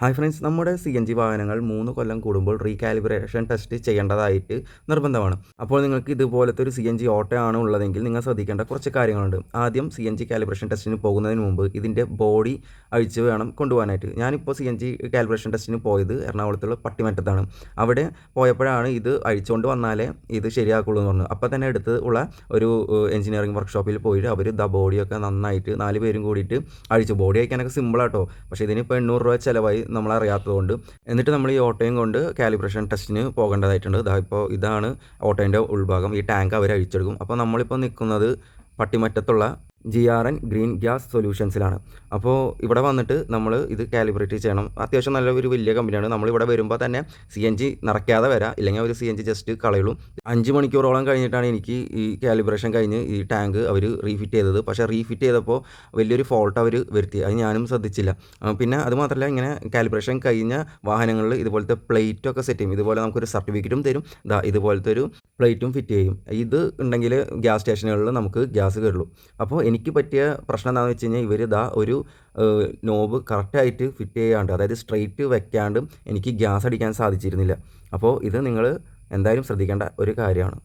Hi friends നമ്മുടെ C N G വാഹനങ്ങൾ മൂന്ന് കൊല്ലം കൂടുമ്പോൾ റീകാലിബ്രേഷൻ ടെസ്റ്റ് ചെയ്യേണ്ടതായിട്ട് നിർബന്ധമാണ്. അപ്പോൾ നിങ്ങൾക്ക് ഇതുപോലത്തെ ഒരു സി എൻ ജി ഓട്ടോ ആണ് ഉള്ളതെങ്കിൽ നിങ്ങൾ ശ്രദ്ധിക്കേണ്ട കുറച്ച് കാര്യങ്ങളുണ്ട്. ആദ്യം സി എൻ ജി കാലിബ്രേഷൻ ടെസ്റ്റിന് പോകുന്നതിന് മുമ്പ് ഇതിന്റെ ബോഡി അഴിച്ച് വേണം കൊണ്ടുപോകാനായിട്ട്. ഞാനിപ്പോൾ സി എൻ ജി കാലിബ്രേഷൻ ടെസ്റ്റിന് പോയത് എറണാകുളത്തുള്ള പട്ടിമറ്റത്താണ്. അവിടെ പോയപ്പോഴാണ് ഇത് അഴിച്ചുകൊണ്ട് വന്നാലേ ഇത് ശരിയാക്കുള്ളൂ എന്ന് പറഞ്ഞു അപ്പോൾ തന്നെ എടുത്ത് ഉള്ള ഒരു എഞ്ചിനീയറിംഗ് വർക്ക്ഷോപ്പിൽ പോയിട്ട് അവർ ദ ബോഡിയൊക്കെ നന്നായിട്ട് നാല് പേരും കൂടിയിട്ട് അഴിച്ചു. ബോഡി അയക്കാനൊക്കെ സിമ്പിളാട്ടോ പക്ഷേ ഇതിനിപ്പോൾ എണ്ണൂറ് രൂപ ചിലവായി. നമ്മളറിയാത്തതുകൊണ്ട്. എന്നിട്ട് നമ്മൾ ഈ ഓട്ടോയും കൊണ്ട് കാലിബ്രേഷൻ ടെസ്റ്റിന് പോകേണ്ടതായിട്ടുണ്ട്. ഇതാ ഇപ്പോൾ ഇതാണ് ഓട്ടോന്റെ ഉൾഭാഗം. ഈ ടാങ്ക് അവർ അഴിച്ചെടുക്കും. അപ്പോൾ നമ്മളിപ്പോൾ നിൽക്കുന്നത് പട്ടിമറ്റത്തുള്ള G R N green gas സൊല്യൂഷൻസിലാണ് അപ്പോൾ ഇവിടെ വന്നിട്ട് നമ്മൾ ഇത് കാലിബ്രേറ്റ് ചെയ്യണം. അത്യാവശ്യം നല്ല ഒരു വലിയ കമ്പനിയാണ് നമ്മൾ ഇവിടെ വരുമ്പോൾ തന്നെ സി എൻ ജി നിറയ്ക്കാതെ വരാം. ഇല്ലെങ്കിൽ അവർ സി എൻ ജി ജസ്റ്റ് കളയുള്ളൂ. അഞ്ച് മണിക്കൂറോളം കഴിഞ്ഞിട്ടാണ് എനിക്ക് ഈ കാലിബ്രേഷൻ കഴിഞ്ഞ് ഈ ടാങ്ക് അവർ റീഫിറ്റ് ചെയ്തത്. പക്ഷേ റീഫിറ്റ് ചെയ്തപ്പോൾ വലിയൊരു ഫോൾട്ട് അവർ വരുത്തി. അത് ഞാനും ശ്രദ്ധിച്ചില്ല. പിന്നെ അതുമാത്രമല്ല ഇങ്ങനെ കാലിബ്രേഷൻ കഴിഞ്ഞ വാഹനങ്ങളിൽ ഇതുപോലത്തെ പ്ലേറ്റൊക്കെ സെറ്റ് ചെയ്യും. ഇതുപോലെ നമുക്കൊരു സർട്ടിഫിക്കറ്റും തരും. ദാ ഇതുപോലത്തെ ഒരു പ്ലേറ്റും ഫിറ്റ് ചെയ്യും. ഇത് ഉണ്ടെങ്കിൽ ഗ്യാസ് സ്റ്റേഷനുകളിൽ നമുക്ക് ഗ്യാസ് കയറുള്ളൂ അപ്പോൾ എനിക്ക് പറ്റിയ പ്രശ്നം എന്താണെന്ന് വെച്ച് കഴിഞ്ഞാൽ ഇവർ ഇതാ ഒരു നോബ് കറക്റ്റായിട്ട് ഫിറ്റ് ചെയ്യാണ്ട് അതായത് സ്ട്രെയിറ്റ് വെക്കാണ്ട് എനിക്ക് ഗ്യാസ് അടിക്കാൻ സാധിച്ചിരുന്നില്ല. അപ്പോൾ ഇത് നിങ്ങൾ എന്തായാലും ശ്രദ്ധിക്കേണ്ട ഒരു കാര്യമാണ്.